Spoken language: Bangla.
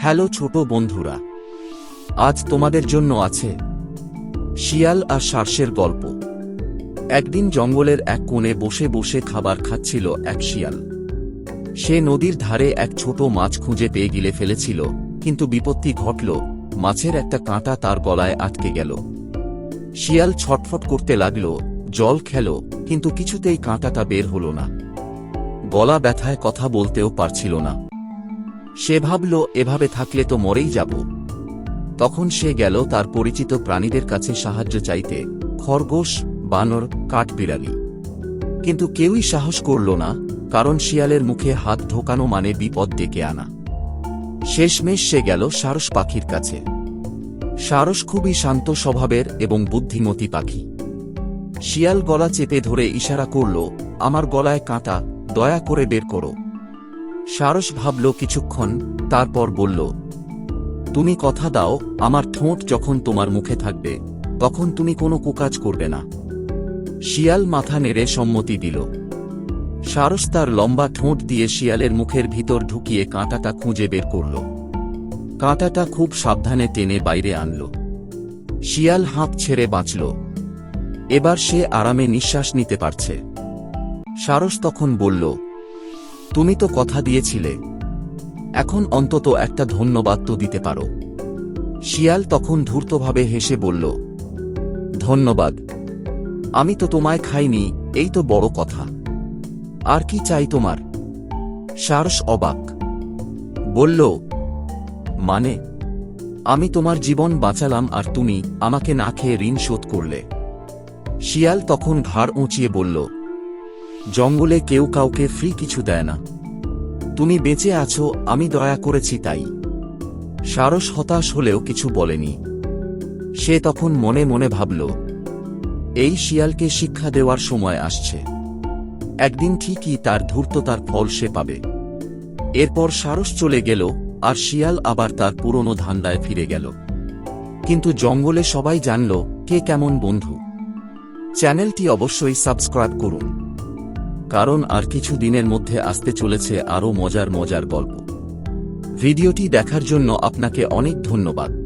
হ্যালো ছোট বন্ধুরা, আজ তোমাদের জন্য আছে শিয়াল আর সার্সের গল্প। একদিন জঙ্গলের এক কোণে বসে বসে খাবার খাচ্ছিল এক শিয়াল। সে নদীর ধারে এক ছোট মাছ খুঁজে পেয়ে গিলে ফেলেছিল, কিন্তু বিপত্তি ঘটল, মাছের একটা কাঁটা তার গলায় আটকে গেল। শিয়াল ছটফট করতে লাগল, জল খেল, কিন্তু কিছুতেই কাঁটাটা বের হল না। গলা ব্যথায় কথা বলতেও পারছিল না। সে ভাবল, এভাবে থাকলে তো মরেই যাব। তখন সে গেল তার পরিচিত প্রাণীদের কাছে সাহায্য চাইতে, খরগোশ, বানর, কাঠবিড়ালি। কিন্তু কেউই সাহস করল না, কারণ শিয়ালের মুখে হাত ঢোকানো মানে বিপদ ডেকে আনা। শেষমেশ সে গেল সারস পাখির কাছে। সারস খুবই শান্ত স্বভাবের এবং বুদ্ধিমতী পাখি। শিয়াল গলা চেপে ধরে ইশারা করল, আমার গলায় কাঁটা, দয়া করে বের করো। সারস ভাবল কিছুক্ষণ, তারপর বলল, তুমি কথা দাও, আমার ঠোঁট যখন তোমার মুখে থাকবে, তখন তুমি কোনো কুকাজ করবে না। শিয়াল মাথা নেড়ে সম্মতি দিল। সারস তার লম্বা ঠোঁট দিয়ে শিয়ালের মুখের ভিতর ঢুকিয়ে কাঁটাটা খুঁজে বের করল। কাঁটাটা খুব সাবধানে টেনে বাইরে আনল। শিয়াল হাঁপ ছেড়ে বাঁচল। এবার সে আরামে নিঃশ্বাস নিতে পারছে। সারস তখন বলল তুমি তো কথা দিয়েছিলে। এখন অন্তত একটা ধন্যবাদ তো দিতে পারো। শিয়াল তখন ধূর্তভাবে হেসে বলল, ধন্যবাদ। আমি তো তোমায় খাইনি, এই তো বড় কথা। আর কি চাই তোমার? সারস অবাক। বলল মানে আমি তোমার জীবন বাঁচালাম আর তুমি আমাকে না খেয়ে ঋণ শোধ করলে। শিয়াল তখন ঘাড় উঁচিয়ে বলল জঙ্গলে কেউ কাউকে ফ্রি কিছু দেয় না। তুমি বেঁচে আছো, আমি দয়া করেছি তাই। সারস হতাশ হলেও কিছু বলেনি। সে তখন মনে মনে ভাবল, এই শিয়ালকে শিক্ষা দেওয়ার সময় আসছে। একদিন ঠিকই তার ধূর্ততার ফল সে পাবে। এরপর সারস চলে গেল, আর শিয়াল আবার তার পুরনো ধান্দায় ফিরে গেল। কিন্তু জঙ্গলে সবাই জানল, কে কেমন বন্ধু। চ্যানেলটি অবশ্যই সাবস্ক্রাইব করুন। কারণ আর কিছু দিনের মধ্যে আসতে চলেছে আরও মজার মজার গল্প। ভিডিওটি দেখার জন্য আপনাকে অনেক ধন্যবাদ।